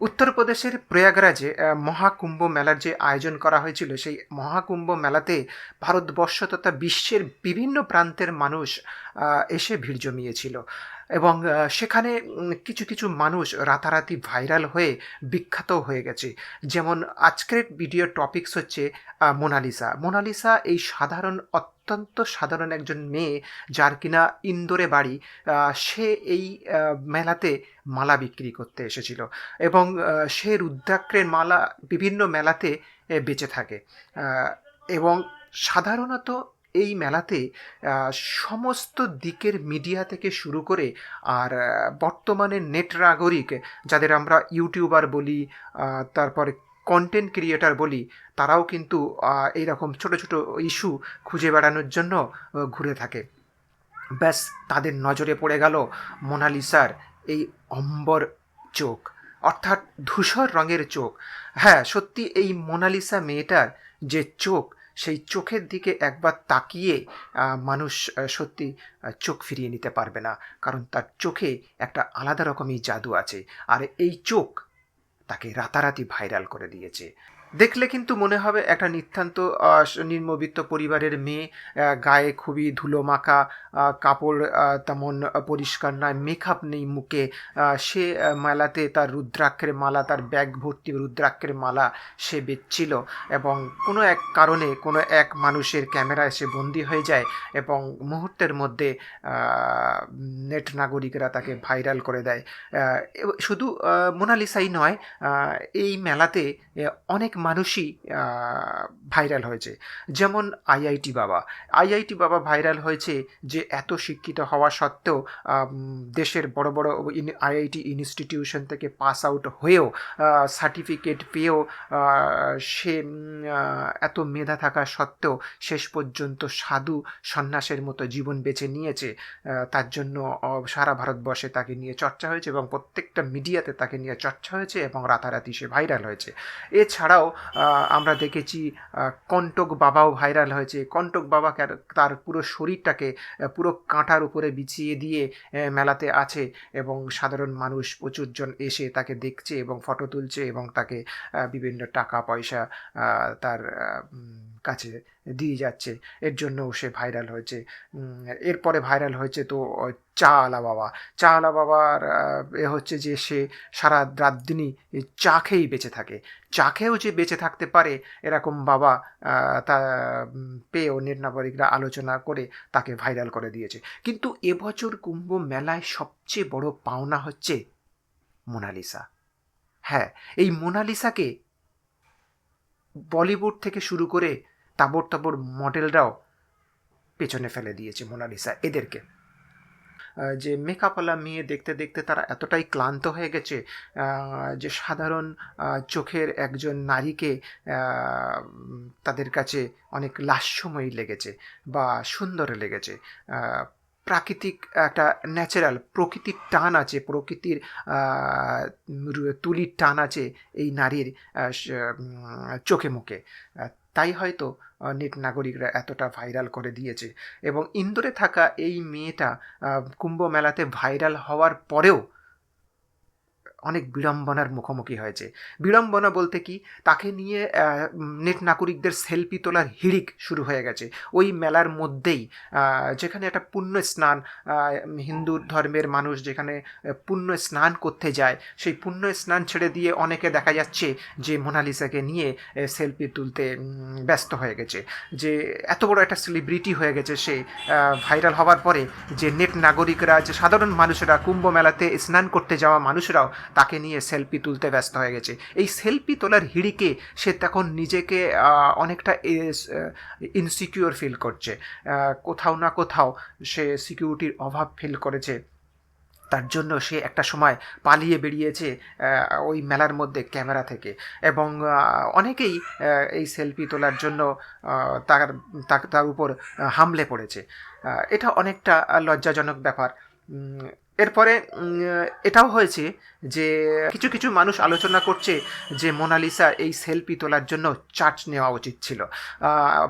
উত্তরপ্রদেশের প্রয়াগরাজে মহাকুম্ভ মেলার যে আয়োজন করা হয়েছিল, সেই মহাকুম্ভ মেলাতে ভারতবর্ষ তথা বিশ্বের বিভিন্ন প্রান্তের মানুষ এসে ভিড় জমিয়েছিল। এবং সেখানে কিছু কিছু মানুষ রাতারাতি ভাইরাল হয়ে বিখ্যাত হয়ে গেছে। যেমন আজকের ভিডিও টপিকস হচ্ছে মোনালিসা। মোনালিসা এই সাধারণ অত্যন্ত সাধারণ একজন মেয়ে যার কিনা ইন্দোরে বাড়ি সে এই মেলাতে মালা বিক্রি করতে এসেছিল এবং সে রুদ্রাক্ষের মালা বিভিন্ন মেলাতে বেঁচে থাকে। এবং সাধারণত এই মেলাতে সমস্ত দিকের মিডিয়া থেকে শুরু করে আর বর্তমানে নেট নাগরিক, যাদের আমরা ইউটিউবার বলি তারপরে কন্টেন্ট ক্রিয়েটার বলি, তারাও কিন্তু এইরকম ছোট ছোট ইস্যু খুঁজে বেড়ানোর জন্য ঘুরে থাকে। ব্যাস, তাদের নজরে পড়ে গেল মোনালিসার এই অম্বর চোখ, অর্থাৎ ধূসর রঙের চোখ। হ্যাঁ সত্যি এই মোনালিসা মেয়েটার যে চোখ, সেই চোখের দিকে একবার তাকিয়ে মানুষ সত্যি চোখ ফিরিয়ে নিতে পারবে না। কারণ তার চোখে একটা আলাদা রকমই জাদু আছে। আর এই চোখ তাকে রাতারাতি ভাইরাল করে দিয়েছে। দেখলে কিন্তু মনে হবে একটা নিতান্ত আহ, নিম্নবিত্ত পরিবারের মেয়ে গায়ে খুবই ধুলো মাখা কাপড় তেমন পরিষ্কার নয় মেকআপ নেই মুখে সে মেলাতে তার রুদ্রাক্ষের মালা তার ব্যাগ ভর্তি রুদ্রাক্ষের মালা সে বেচছিল এবং কোনো এক কারণে কোনো এক মানুষের ক্যামেরা এসে বন্দি হয়ে যায় এবং মুহূর্তের মধ্যে নেট নাগরিকরা তাকে ভাইরাল করে দেয়। শুধু মোনালিসাই নয় এই মেলাতে অনেক মানুষই ভাইরাল হয়েছে। যেমন আইআইটি বাবা। আইআইটি বাবা ভাইরাল হয়েছে যে এত শিক্ষিত হওয়া সত্ত্বেও দেশের বড় বড় আইআইটি ইনস্টিটিউশন থেকে পাস আউট হয়েও সার্টিফিকেট পেয়েও সে এত মেধা থাকা সত্ত্বেও শেষ পর্যন্ত সাধু সন্ন্যাসের মতো জীবন বেছে নিয়েছে। তার জন্য সারা ভারতবর্ষে তাকে নিয়ে চর্চা হয়েছে এবং প্রত্যেকটা মিডিয়াতে তাকে নিয়ে চর্চা হয়েছে এবং রাতারাতি সে ভাইরাল হয়েছে। এছাড়াও আমরা দেখেছি কণ্টক বাবাও ভাইরাল হয়েছে। কণ্টক বাবা তার পুরো শরীরটাকে পুরো কাঁটার উপরে বিছিয়ে দিয়ে মেলাতে আছে এবং সাধারণ মানুষ প্রচুরজন এসে তাকে দেখছে এবং ফটো তুলছে এবং তাকে বিভিন্ন টাকা পয়সা তার কাছে দিয়ে যাচ্ছে। এর জন্যও সে ভাইরাল হয়েছে। এরপরে ভাইরাল হয়েছে তো চা আলা বাবা। চা আলা বাবার এ হচ্ছে যে সে সারা রাত দিনই চা খেয়েই বেঁচে থাকে। চা খেয়েও যে বেঁচে থাকতে পারে, এরকম বাবা তা পেয়েও নেট নাগরিকরা আলোচনা করে তাকে ভাইরাল করে দিয়েছে। কিন্তু এবছর কুম্ভ মেলায় সবচেয়ে বড় পাওনা হচ্ছে মোনালিসা। হ্যাঁ এই মোনালিসাকে বলিউড থেকে শুরু করে তাবর তাবর মডেলরাও পেছনে ফেলে দিয়েছে মোনালিসা এদেরকে। যে মেকআপওয়ালা মেয়ে দেখতে দেখতে তারা এতটাই ক্লান্ত হয়ে গেছে যে সাধারণ চোখের একজন নারীকে তাদের কাছে অনেক লাস্যময়ী লেগেছে বা সুন্দর লেগেছে। প্রাকৃতিক একটা ন্যাচারাল প্রকৃতির টান আছে, প্রকৃতির তুলির টান আছে এই নারীর চোখে মুখে। তাই হয়তো নেট নাগরিকরা এতটা ভাইরাল করে দিয়েছে। এবং ইন্দোরে থাকা এই মেয়েটা কুম্ভ মেলাতে ভাইরাল হওয়ার পরেও অনেক বিড়ম্বনার মুখোমুখি হয়েছে। বিড়ম্বনা বলতে কি? তাকে নিয়ে নেট নাগরিকদের সেলফি তোলার হিড়িক শুরু হয়ে গেছে। ওই মেলার মধ্যেই যেখানে একটা পুণ্য স্নান হিন্দু ধর্মের মানুষ যেখানে পুণ্য স্নান করতে যায়, সেই পুণ্য স্নান ছেড়ে দিয়ে অনেকে দেখা যাচ্ছে যে মোনালিসাকে নিয়ে সেলফি তুলতে ব্যস্ত হয়ে গেছে। যে এত বড় একটা সেলিব্রিটি হয়ে গেছে সে ভাইরাল হওয়ার পরে, যে নেট নাগরিকরা, যে সাধারণ মানুষেরা, কুম্ভ মেলাতে স্নান করতে যাওয়া মানুষরাও তাকে নিয়ে সেলফি তুলতে ব্যস্ত হয়ে গেছে। এই সেলফি তোলার হিড়িকে সে তখন নিজেকে অনেকটা ইনসিকিউর ফিল করছে। কোথাও না কোথাও সে সিকিউরিটির অভাব ফিল করেছে। তার জন্য সে একটা সময় পালিয়ে বেরিয়েছে ওই মেলার মধ্যে ক্যামেরা থেকে। এবং অনেকেই এই সেলফি তোলার জন্য তার, তার- উপর হামলে পড়েছে। এটা অনেকটা লজ্জাজনক ব্যাপার। এরপরে এটাও হয়েছে যে কিছু কিছু মানুষ আলোচনা করছে যে মোনালিসা এই সেলফি তোলার জন্য চার্জ নেওয়া উচিত ছিল।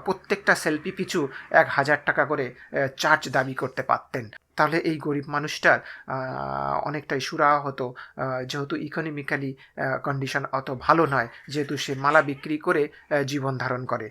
প্রত্যেকটা সেলফি পিছু এক হাজার টাকা করে চার্জ দাবি করতে পারতেন। তাহলে এই গরিব মানুষটার অনেকটাই সুরাহা হতো। যেহেতু ইকোনমিক্যালি কন্ডিশন অত ভালো নয়, যেহেতু সে মালা বিক্রি করে জীবন ধারণ করে।